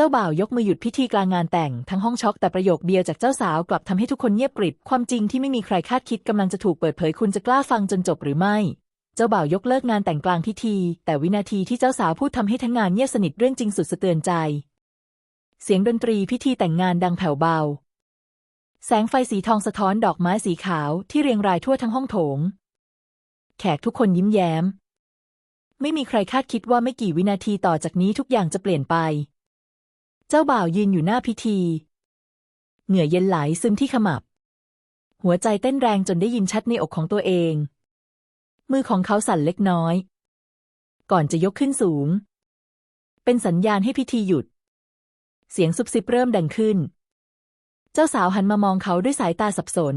เจ้าบ่าวยกมือหยุดพิธีกลางงานแต่งทั้งห้องช็อกแต่ประโยคเดียวจากเจ้าสาวกลับทำให้ทุกคนเงียบกริบ ความจริงที่ไม่มีใครคาดคิดกำลังจะถูกเปิดเผยคุณจะกล้าฟังจนจบหรือไม่ เจ้าบ่าวยกเลิกงานแต่งกลางพิธี แต่วินาทีที่เจ้าสาวพูดทำให้ทั้งงานเงียบสนิทเรื่องจริงสุดสะเตือนใจ เสียงดนตรีพิธีแต่งงานดังแผ่วเบา แสงไฟสีทองสะท้อนดอกไม้สีขาวที่เรียงรายทั่วทั้งห้องโถง แขกทุกคนยิ้มแย้ม ไม่มีใครคาดคิดว่าไม่กี่วินาทีต่อจากนี้ทุกอย่างจะเปลี่ยนไป เจ้าบ่าวยืนอยู่หน้าพิธี เหงื่อเย็นไหลซึมที่ขมับ หัวใจเต้นแรงจนได้ยินชัดในอกของตัวเอง มือของเขาสั่นเล็กน้อย ก่อนจะยกขึ้นสูง เป็นสัญญาณให้พิธีหยุด เสียงซุบซิบเริ่มดังขึ้น เจ้าสาวหันมามองเขาด้วยสายตาสับสน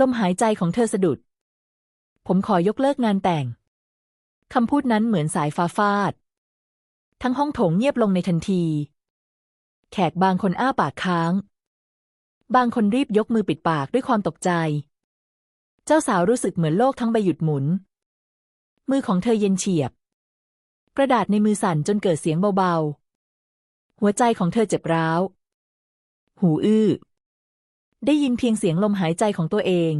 ลมหายใจของเธอสะดุด ผมขอยกเลิกงานแต่งคำพูดนั้นเหมือนสายฟ้าฟาด ทั้งห้องโถงเงียบลงในทันที แขกบางคนอ้าปากค้าง บางคนรีบยกมือปิดปากด้วยความตกใจ เจ้าสาวรู้สึกเหมือนโลกทั้งใบหยุดหมุน มือของเธอเย็นเฉียบ กระดาษในมือสั่นจนเกิดเสียงเบาๆ หัวใจของเธอเจ็บร้าว หูอื้อ ได้ยินเพียงเสียงลมหายใจของตัวเอง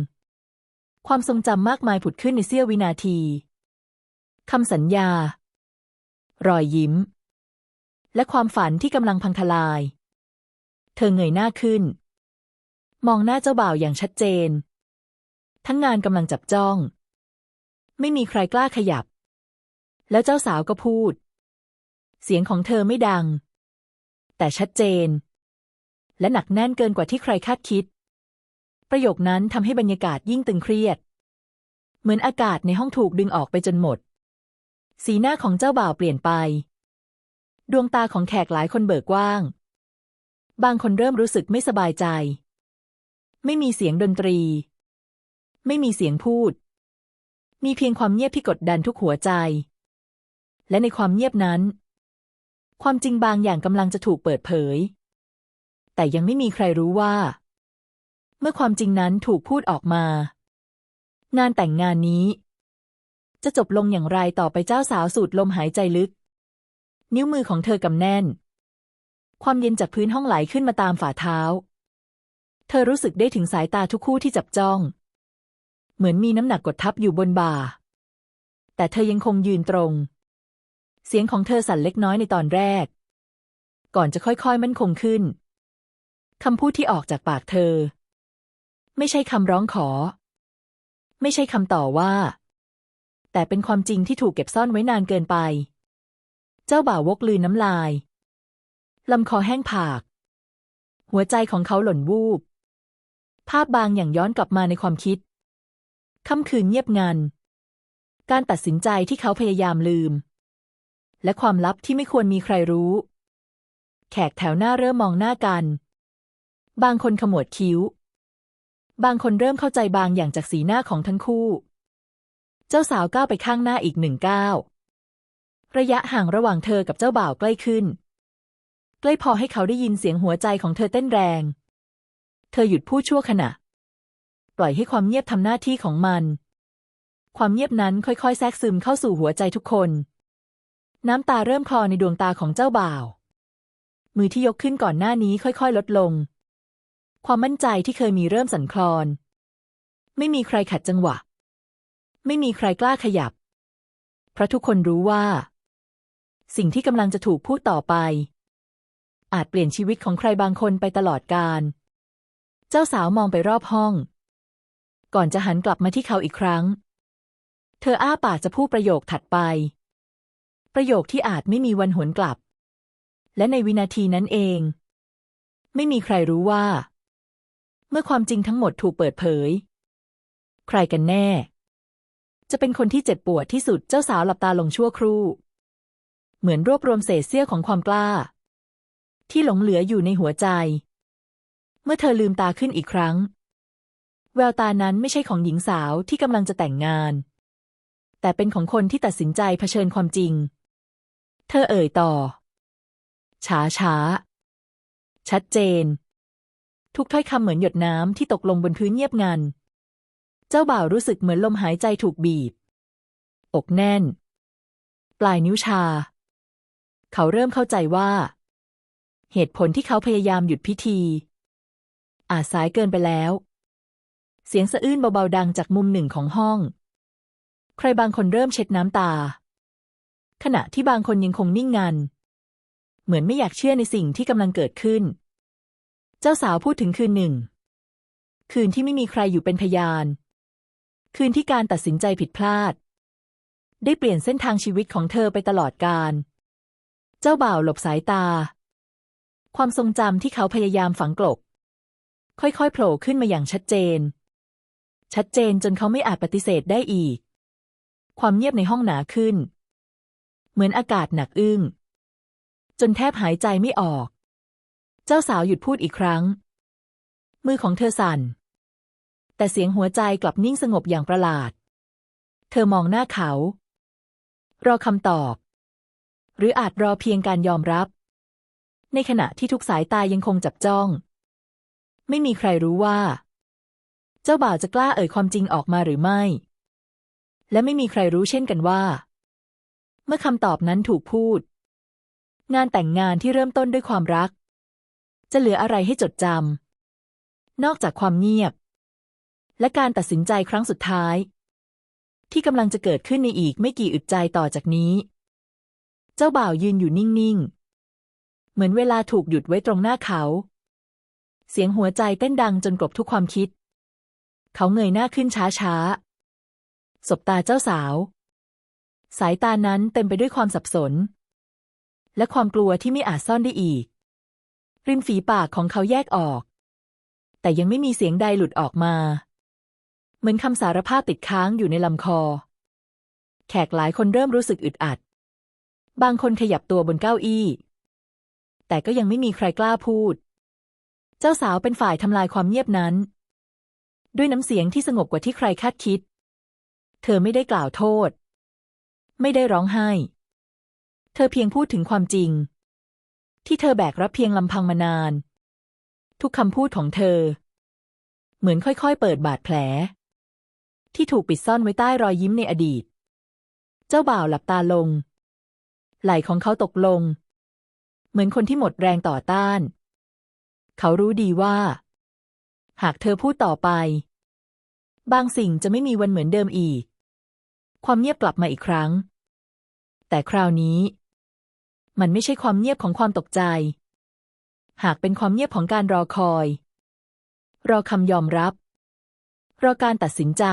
ความทรงจำมากมายผุดขึ้นในเสี้ยววินาที คำสัญญา รอยยิ้ม และความฝันที่กำลังพังทลาย เธอเงยหน้าขึ้น มองหน้าเจ้าบ่าวอย่างชัดเจน ทั้งงานกำลังจับจ้อง ไม่มีใครกล้าขยับ แล้วเจ้าสาวก็พูด เสียงของเธอไม่ดัง แต่ชัดเจน และหนักแน่นเกินกว่าที่ใครคาดคิด ประโยคนั้นทำให้บรรยากาศยิ่งตึงเครียด เหมือนอากาศในห้องถูกดึงออกไปจนหมด สีหน้าของเจ้าบ่าวเปลี่ยนไป ดวงตาของแขกหลายคนเบิกกว้าง บางคนเริ่มรู้สึกไม่สบายใจ ไม่มีเสียงดนตรี ไม่มีเสียงพูด มีเพียงความเงียบที่กดดันทุกหัวใจ และในความเงียบนั้น ความจริงบางอย่างกำลังจะถูกเปิดเผย แต่ยังไม่มีใครรู้ว่า เมื่อความจริงนั้นถูกพูดออกมา งานแต่งงานนี้ จะจบลงอย่างไรต่อไปเจ้าสาวสูดลมหายใจลึก นิ้วมือของเธอกำแน่น ความเย็นจากพื้นห้องไหลขึ้นมาตามฝ่าเท้า เธอรู้สึกได้ถึงสายตาทุกคู่ที่จับจ้อง เหมือนมีน้ำหนักกดทับอยู่บนบ่า แต่เธอยังคงยืนตรง เสียงของเธอสั่นเล็กน้อยในตอนแรก ก่อนจะค่อยๆมั่นคงขึ้นคำพูดที่ออกจากปากเธอ ไม่ใช่คำร้องขอ ไม่ใช่คำต่อว่า แต่เป็นความจริงที่ถูกเก็บซ่อนไว้นานเกินไป เจ้าบ่าววกลืนน้ำลาย ลำคอแห้งผาก หัวใจของเขาหล่นวูบ ภาพบางอย่างย้อนกลับมาในความคิด ค่ำคืนเงียบงัน การตัดสินใจที่เขาพยายามลืม และความลับที่ไม่ควรมีใครรู้ แขกแถวหน้าเริ่มมองหน้ากัน บางคนขมวดคิ้ว บางคนเริ่มเข้าใจบางอย่างจากสีหน้าของทั้งคู่ เจ้าสาวก้าวไปข้างหน้าอีกหนึ่งก้าว ระยะห่างระหว่างเธอกับเจ้าบ่าวใกล้ขึ้น ใกล้พอให้เขาได้ยินเสียงหัวใจของเธอเต้นแรง เธอหยุดพูดชั่วขณะ ปล่อยให้ความเงียบทำหน้าที่ของมัน ความเงียบนั้นค่อยๆ แทรกซึมเข้าสู่หัวใจทุกคน น้ำตาเริ่มคลอในดวงตาของเจ้าบ่าว มือที่ยกขึ้นก่อนหน้านี้ค่อยๆ ลดลง ความมั่นใจที่เคยมีเริ่มสั่นคลอน ไม่มีใครขัดจังหวะ ไม่มีใครกล้าขยับ เพราะทุกคนรู้ว่า สิ่งที่กำลังจะถูกพูดต่อไป อาจเปลี่ยนชีวิตของใครบางคนไปตลอดกาลเจ้าสาวมองไปรอบห้อง ก่อนจะหันกลับมาที่เขาอีกครั้ง เธออ้าปากจะพูดประโยคถัดไป ประโยคที่อาจไม่มีวันหวนกลับ และในวินาทีนั้นเอง ไม่มีใครรู้ว่า เมื่อความจริงทั้งหมดถูกเปิดเผย ใครกันแน่ จะเป็นคนที่เจ็บปวดที่สุดเจ้าสาวหลับตาลงชั่วครู่ เหมือนรวบรวมเศษเสี้ยวของความกล้า ที่หลงเหลืออยู่ในหัวใจ เมื่อเธอลืมตาขึ้นอีกครั้ง แววตานั้นไม่ใช่ของหญิงสาวที่กำลังจะแต่งงาน แต่เป็นของคนที่ตัดสินใจเผชิญความจริง เธอเอ่ยต่อ ช้าช้าชัดเจน ทุกถ้อยคำเหมือนหยดน้ำที่ตกลงบนพื้นเงียบงัน เจ้าบ่าวรู้สึกเหมือนลมหายใจถูกบีบ อกแน่น ปลายนิ้วชา เขาเริ่มเข้าใจว่า เหตุผลที่เขาพยายามหยุดพิธี อาจสายเกินไปแล้ว เสียงสะอื้นเบาๆดังจากมุมหนึ่งของห้อง ใครบางคนเริ่มเช็ดน้ำตา ขณะที่บางคนยังคงนิ่งงัน เหมือนไม่อยากเชื่อในสิ่งที่กำลังเกิดขึ้น เจ้าสาวพูดถึงคืนหนึ่ง คืนที่ไม่มีใครอยู่เป็นพยาน คืนที่การตัดสินใจผิดพลาด ได้เปลี่ยนเส้นทางชีวิตของเธอไปตลอดกาล เจ้าบ่าวหลบสายตา ความทรงจำที่เขาพยายามฝังกลบ ค่อยๆโผล่ขึ้นมาอย่างชัดเจน ชัดเจนจนเขาไม่อาจปฏิเสธได้อีก ความเงียบในห้องหนาขึ้น เหมือนอากาศหนักอึ้ง จนแทบหายใจไม่ออก เจ้าสาวหยุดพูดอีกครั้ง มือของเธอสั่น แต่เสียงหัวใจกลับนิ่งสงบอย่างประหลาด เธอมองหน้าเขา รอคำตอบ หรืออาจรอเพียงการยอมรับ ในขณะที่ทุกสายตายังคงจับจ้อง ไม่มีใครรู้ว่า เจ้าบ่าวจะกล้าเอ่ยความจริงออกมาหรือไม่ และไม่มีใครรู้เช่นกันว่า เมื่อคำตอบนั้นถูกพูด งานแต่งงานที่เริ่มต้นด้วยความรัก จะเหลืออะไรให้จดจำนอกจากความเงียบ และการตัดสินใจครั้งสุดท้าย ที่กำลังจะเกิดขึ้นในอีกไม่กี่อึดใจต่อจากนี้ เจ้าบ่าวยืนอยู่นิ่งๆ เหมือนเวลาถูกหยุดไว้ตรงหน้าเขา เสียงหัวใจเต้นดังจนกลบทุกความคิด เขาเงยหน้าขึ้นช้าๆ สบตาเจ้าสาว สายตานั้นเต็มไปด้วยความสับสน และความกลัวที่ไม่อาจซ่อนได้อีก ริมฝีปากของเขาแยกออก แต่ยังไม่มีเสียงใดหลุดออกมา เหมือนคำสารภาพติดค้างอยู่ในลำคอ แขกหลายคนเริ่มรู้สึกอึดอัด บางคนขยับตัวบนเก้าอี้ แต่ก็ยังไม่มีใครกล้าพูด เจ้าสาวเป็นฝ่ายทำลายความเงียบนั้น ด้วยน้ำเสียงที่สงบกว่าที่ใครคาดคิด เธอไม่ได้กล่าวโทษ ไม่ได้ร้องไห้ เธอเพียงพูดถึงความจริง ที่เธอแบกรับเพียงลำพังมานาน ทุกคำพูดของเธอ เหมือนค่อยๆ เปิดบาดแผล ที่ถูกปิดซ่อนไว้ใต้รอยยิ้มในอดีต เจ้าบ่าวหลับตาลง ไหล่ของเขาตกลง เหมือนคนที่หมดแรงต่อต้าน เขารู้ดีว่า หากเธอพูดต่อไป บางสิ่งจะไม่มีวันเหมือนเดิมอีก ความเงียบกลับมาอีกครั้ง แต่คราวนี้ มันไม่ใช่ความเงียบของความตกใจ หากเป็นความเงียบของการรอคอย รอคำยอมรับ รอการตัดสินใจ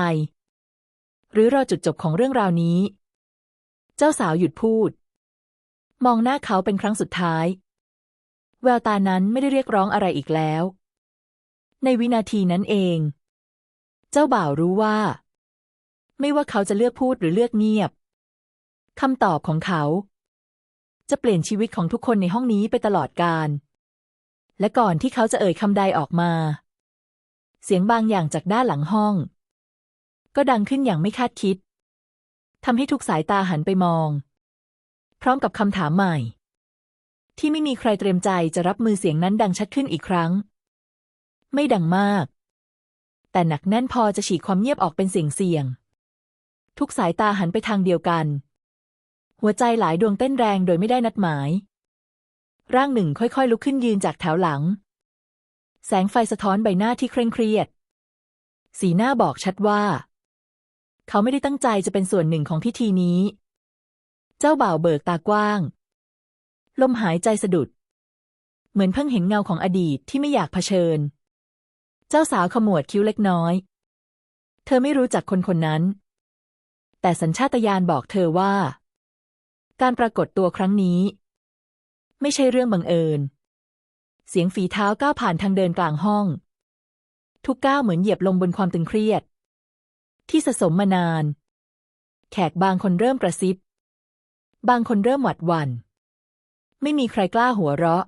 หรือรอจุดจบของเรื่องราวนี้ เจ้าสาวหยุดพูด มองหน้าเขาเป็นครั้งสุดท้าย แววตานั้นไม่ได้เรียกร้องอะไรอีกแล้ว ในวินาทีนั้นเอง เจ้าบ่าวรู้ว่า ไม่ว่าเขาจะเลือกพูดหรือเลือกเงียบคำตอบของเขา จะเปลี่ยนชีวิตของทุกคนในห้องนี้ไปตลอดกาลและก่อนที่เขาจะเอ่ยคำใดออกมา เสียงบางอย่างจากด้านหลังห้อง ก็ดังขึ้นอย่างไม่คาดคิดทำให้ทุกสายตาหันไปมอง พร้อมกับคำถามใหม่ ที่ไม่มีใครเตรียมใจจะรับมือเสียงนั้นดังชัดขึ้นอีกครั้ง ไม่ดังมาก แต่หนักแน่นพอจะฉีกความเงียบออกเป็นเสียงเสียง ทุกสายตาหันไปทางเดียวกัน หัวใจหลายดวงเต้นแรงโดยไม่ได้นัดหมาย ร่างหนึ่งค่อยๆ ลุกขึ้นยืนจากแถวหลัง แสงไฟสะท้อนใบหน้าที่เคร่งเครียด สีหน้าบอกชัดว่า เขาไม่ได้ตั้งใจจะเป็นส่วนหนึ่งของพิธีนี้ เจ้าบ่าวเบิกตากว้าง ลมหายใจสะดุด เหมือนเพิ่งเห็นเงาของอดีตที่ไม่อยากเผชิญ เจ้าสาวขมวดคิ้วเล็กน้อย เธอไม่รู้จักคนคนนั้น แต่สัญชาตญาณบอกเธอว่า การปรากฏตัวครั้งนี้ ไม่ใช่เรื่องบังเอิญ เสียงฝีเท้าก้าวผ่านทางเดินกลางห้อง ทุกก้าวเหมือนเหยียบลงบนความตึงเครียด ที่สะสมมานาน แขกบางคนเริ่มกระซิบ บางคนเริ่มหวัดวัน ไม่มีใครกล้าหัวเราะ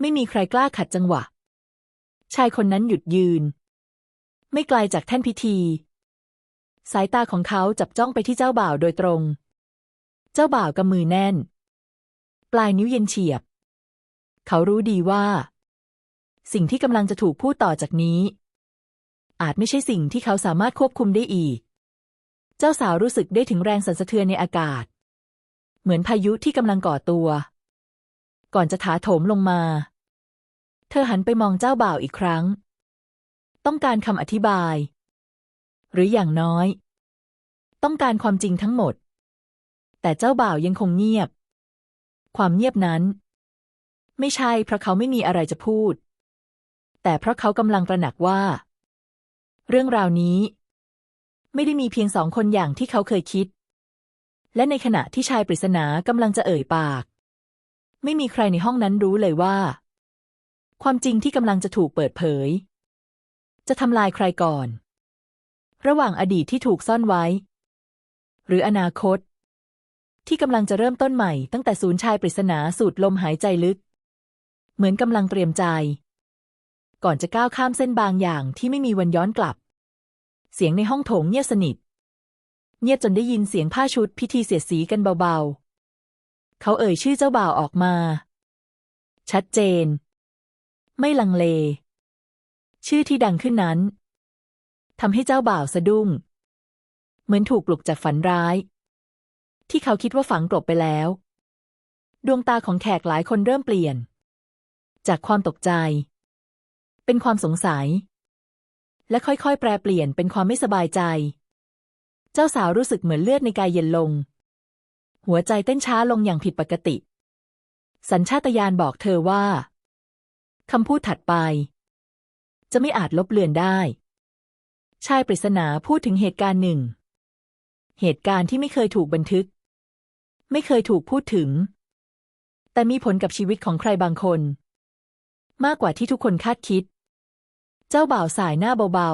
ไม่มีใครกล้าขัดจังหวะ ชายคนนั้นหยุดยืน ไม่ไกลจากแท่นพิธี สายตาของเขาจับจ้องไปที่เจ้าบ่าวโดยตรง เจ้าบ่าวกำมือแน่น ปลายนิ้วเย็นเฉียบ เขารู้ดีว่า สิ่งที่กำลังจะถูกพูดต่อจากนี้ อาจไม่ใช่สิ่งที่เขาสามารถควบคุมได้อีก เจ้าสาวรู้สึกได้ถึงแรงสั่นสะเทือนในอากาศ เหมือนพายุที่กำลังก่อตัว ก่อนจะถาโถมลงมา เธอหันไปมองเจ้าบ่าวอีกครั้ง ต้องการคำอธิบาย หรืออย่างน้อย ต้องการความจริงทั้งหมด แต่เจ้าบ่าวยังคงเงียบ ความเงียบนั้น ไม่ใช่เพราะเขาไม่มีอะไรจะพูด แต่เพราะเขากำลังตระหนักว่า เรื่องราวนี้ ไม่ได้มีเพียงสองคนอย่างที่เขาเคยคิด และในขณะที่ชายปริศนากำลังจะเอ่ยปาก ไม่มีใครในห้องนั้นรู้เลยว่า ความจริงที่กำลังจะถูกเปิดเผย จะทำลายใครก่อน ระหว่างอดีตที่ถูกซ่อนไว้ หรืออนาคต ที่กำลังจะเริ่มต้นใหม่ตั้งแต่ศูนย์ชายปริศนาสูดลมหายใจลึก เหมือนกำลังเตรียมใจ ก่อนจะก้าวข้ามเส้นบางอย่างที่ไม่มีวันย้อนกลับ เสียงในห้องโถงเงียบสนิท เงียบจนได้ยินเสียงผ้าชุดพิธีเสียดสีกันเบาๆ เขาเอ่ยชื่อเจ้าบ่าวออกมา ชัดเจน ไม่ลังเล ชื่อที่ดังขึ้นนั้นทำให้เจ้าบ่าวสะดุ้ง เหมือนถูกปลุกจากฝันร้าย ที่เขาคิดว่าฝังกลบไปแล้ว ดวงตาของแขกหลายคนเริ่มเปลี่ยน จากความตกใจ เป็นความสงสัย และค่อยๆ แปรเปลี่ยนเป็นความไม่สบายใจ เจ้าสาวรู้สึกเหมือนเลือดในกายเย็นลง หัวใจเต้นช้าลงอย่างผิดปกติ สัญชาตญาณบอกเธอว่าคำพูดถัดไป จะไม่อาจลบเลือนได้ ชายปริศนาพูดถึงเหตุการณ์หนึ่ง เหตุการณ์ที่ไม่เคยถูกบันทึก ไม่เคยถูกพูดถึง แต่มีผลกับชีวิตของใครบางคน มากกว่าที่ทุกคนคาดคิด เจ้าบ่าวสายหน้าเบา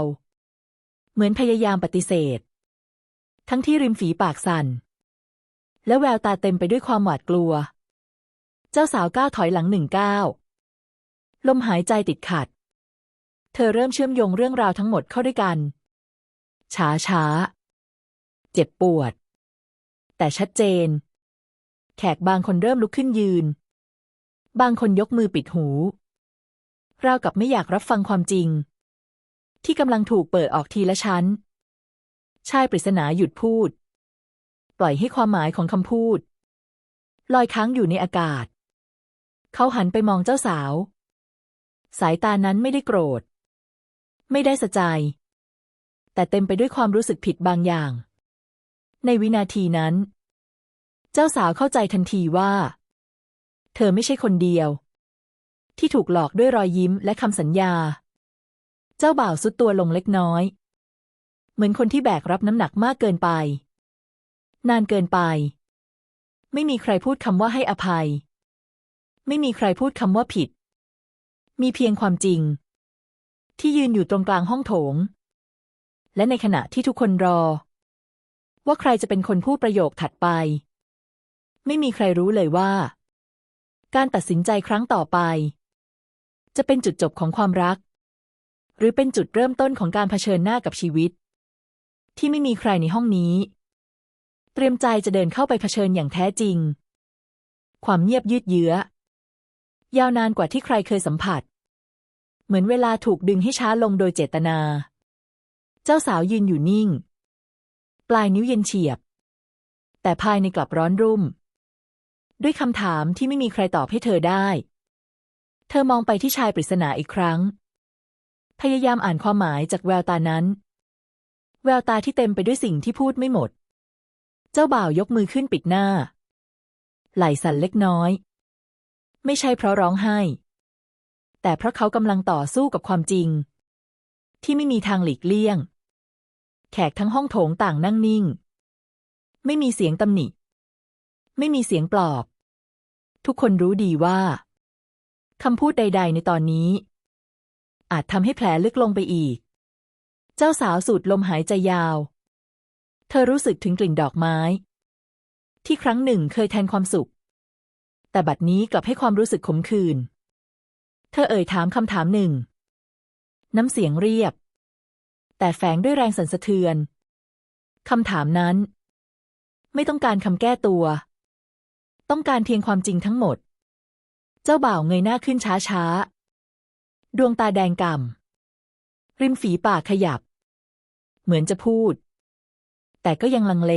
ๆ เหมือนพยายามปฏิเสธ ทั้งที่ริมฝีปากสั่น และแววตาเต็มไปด้วยความหวาดกลัว เจ้าสาวก้าวถอยหลังหนึ่งก้าวลมหายใจติดขัด เธอเริ่มเชื่อมโยงเรื่องราวทั้งหมดเข้าด้วยกัน ช้าช้า เจ็บปวด แต่ชัดเจน แขกบางคนเริ่มลุกขึ้นยืน บางคนยกมือปิดหูราวกับไม่อยากรับฟังความจริง ที่กำลังถูกเปิดออกทีละชั้น ชายปริศนาหยุดพูด ปล่อยให้ความหมายของคำพูด ลอยค้างอยู่ในอากาศ เขาหันไปมองเจ้าสาว สายตานั้นไม่ได้โกรธ ไม่ได้สะใจ แต่เต็มไปด้วยความรู้สึกผิดบางอย่าง ในวินาทีนั้น เจ้าสาวเข้าใจทันทีว่า เธอไม่ใช่คนเดียว ที่ถูกหลอกด้วยรอยยิ้มและคำสัญญา เจ้าบ่าวสุดตัวลงเล็กน้อย เหมือนคนที่แบกรับน้ำหนักมากเกินไป นานเกินไป ไม่มีใครพูดคำว่าให้อภัย ไม่มีใครพูดคำว่าผิด มีเพียงความจริง ที่ยืนอยู่ตรงกลางห้องโถง และในขณะที่ทุกคนรอ ว่าใครจะเป็นคนพูดประโยคถัดไป ไม่มีใครรู้เลยว่า การตัดสินใจครั้งต่อไป จะเป็นจุดจบของความรักหรือเป็นจุดเริ่มต้นของการเผชิญหน้ากับชีวิต ที่ไม่มีใครในห้องนี้ เตรียมใจจะเดินเข้าไปเผชิญอย่างแท้จริง ความเงียบยืดเยื้อ ยาวนานกว่าที่ใครเคยสัมผัส เหมือนเวลาถูกดึงให้ช้าลงโดยเจตนา เจ้าสาวยืนอยู่นิ่ง ปลายนิ้วเย็นเฉียบ แต่ภายในกลับร้อนรุ่ม ด้วยคำถามที่ไม่มีใครตอบให้เธอได้ เธอมองไปที่ชายปริศนาอีกครั้งพยายามอ่านความหมายจากแววตานั้น แววตาที่เต็มไปด้วยสิ่งที่พูดไม่หมด เจ้าบ่าวยกมือขึ้นปิดหน้า ไหล่สั่นเล็กน้อย ไม่ใช่เพราะร้องไห้ แต่เพราะเขากำลังต่อสู้กับความจริง ที่ไม่มีทางหลีกเลี่ยง แขกทั้งห้องโถงต่างนั่งนิ่ง ไม่มีเสียงตำหนิ ไม่มีเสียงปลอบ ทุกคนรู้ดีว่าคำพูดใด ๆ ในตอนนี้ อาจทำให้แผลลึกลงไปอีก เจ้าสาวสูดลมหายใจยาว เธอรู้สึกถึงกลิ่นดอกไม้ ที่ครั้งหนึ่งเคยแทนความสุข แต่บัดนี้กลับให้ความรู้สึกขมขื่น เธอเอ่ยถามคำถามหนึ่ง น้ำเสียงเรียบ แต่แฝงด้วยแรงสั่นสะเทือน คำถามนั้น ไม่ต้องการคำแก้ตัว ต้องการเพียงความจริงทั้งหมด เจ้าบ่าวเงยหน้าขึ้นช้าๆดวงตาแดงก่ำริมฝีปากขยับ เหมือนจะพูด แต่ก็ยังลังเล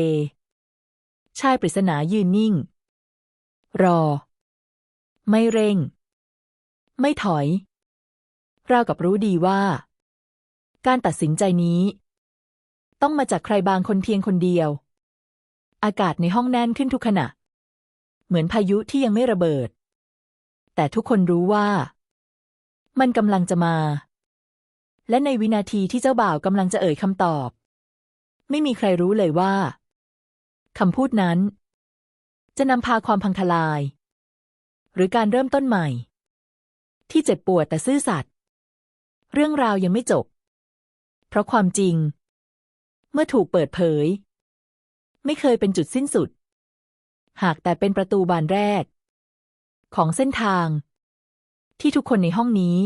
ชายปริศนายืนนิ่ง รอ ไม่เร่ง ไม่ถอยราวกับรู้ดีว่า การตัดสินใจนี้ ต้องมาจากใครบางคนเพียงคนเดียว อากาศในห้องแน่นขึ้นทุกขณะ เหมือนพายุที่ยังไม่ระเบิด แต่ทุกคนรู้ว่า มันกำลังจะมา และในวินาทีที่เจ้าบ่าวกำลังจะเอ่ยคำตอบ ไม่มีใครรู้เลยว่าคำพูดนั้น จะนำพาความพังทลาย หรือการเริ่มต้นใหม่ ที่เจ็บปวดแต่ซื่อสัตย์เรื่องราวยังไม่จบ เพราะความจริง เมื่อถูกเปิดเผย ไม่เคยเป็นจุดสิ้นสุด หากแต่เป็นประตูบานแรก ของเส้นทาง ที่ทุกคนในห้องนี้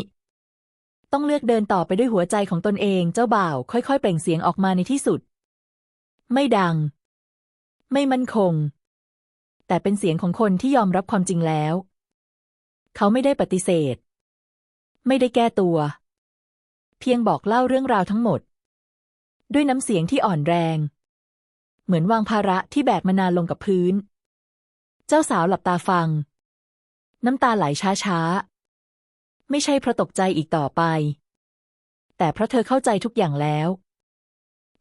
ต้องเลือกเดินต่อไปด้วยหัวใจของตนเองเจ้าบ่าว ค่อยๆ เปล่งเสียงออกมาในที่สุด ไม่ดัง ไม่มั่นคง แต่เป็นเสียงของคนที่ยอมรับความจริงแล้ว เขาไม่ได้ปฏิเสธ ไม่ได้แก้ตัว เพียงบอกเล่าเรื่องราวทั้งหมด ด้วยน้ำเสียงที่อ่อนแรง เหมือนวางภาระที่แบกมานานลงกับพื้น เจ้าสาวหลับตาฟัง น้ำตาไหลช้าๆ ไม่ใช่เพราะตกใจอีกต่อไป แต่เพราะเธอเข้าใจทุกอย่างแล้ว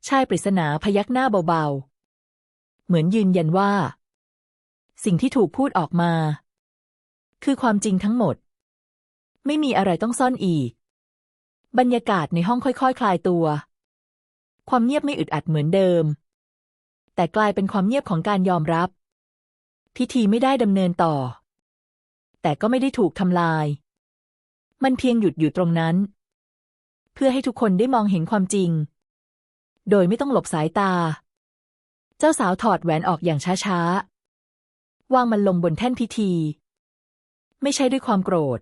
ชายปริศนาพยักหน้าเบาๆ เหมือนยืนยันว่า สิ่งที่ถูกพูดออกมา คือความจริงทั้งหมด ไม่มีอะไรต้องซ่อนอีก บรรยากาศในห้องค่อยๆคคลายตัว ความเงียบไม่อึดอัดเหมือนเดิม แต่กลายเป็นความเงียบของการยอมรับ พิธีไม่ได้ดำเนินต่อ แต่ก็ไม่ได้ถูกทำลาย มันเพียงหยุดอยู่ตรงนั้น เพื่อให้ทุกคนได้มองเห็นความจริง โดยไม่ต้องหลบสายตา เจ้าสาวถอดแหวนออกอย่างช้าๆ วางมันลงบนแท่นพิธี ไม่ใช่ด้วยความโกรธ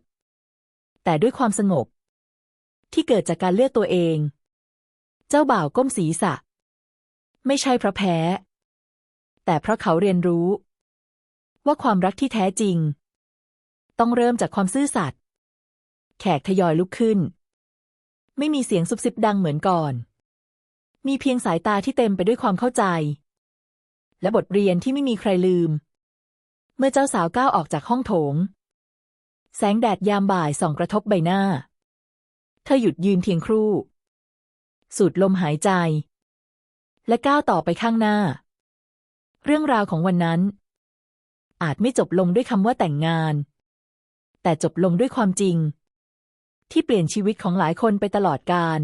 แต่ด้วยความสงบ ที่เกิดจากการเลือกตัวเอง เจ้าบ่าวก้มศีรษะ ไม่ใช่เพราะแพ้ แต่เพราะเขาเรียนรู้ ว่าความรักที่แท้จริง ต้องเริ่มจากความซื่อสัตย์ แขกทยอยลุกขึ้น ไม่มีเสียงซุบซิบดังเหมือนก่อน มีเพียงสายตาที่เต็มไปด้วยความเข้าใจ และบทเรียนที่ไม่มีใครลืม เมื่อเจ้าสาวก้าวออกจากห้องโถง แสงแดดยามบ่ายส่องกระทบใบหน้า เธอหยุดยืนเพียงครู่ สูดลมหายใจ และก้าวต่อไปข้างหน้า เรื่องราวของวันนั้น อาจไม่จบลงด้วยคำว่าแต่งงาน แต่จบลงด้วยความจริง ที่เปลี่ยนชีวิตของหลายคนไปตลอดกาล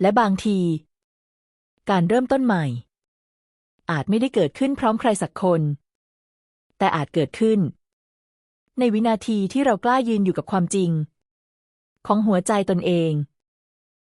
และบางที การเริ่มต้นใหม่ อาจไม่ได้เกิดขึ้นพร้อมใครสักคน แต่อาจเกิดขึ้น ในวินาทีที่เรากล้ายืนอยู่กับความจริง ของหัวใจตนเอง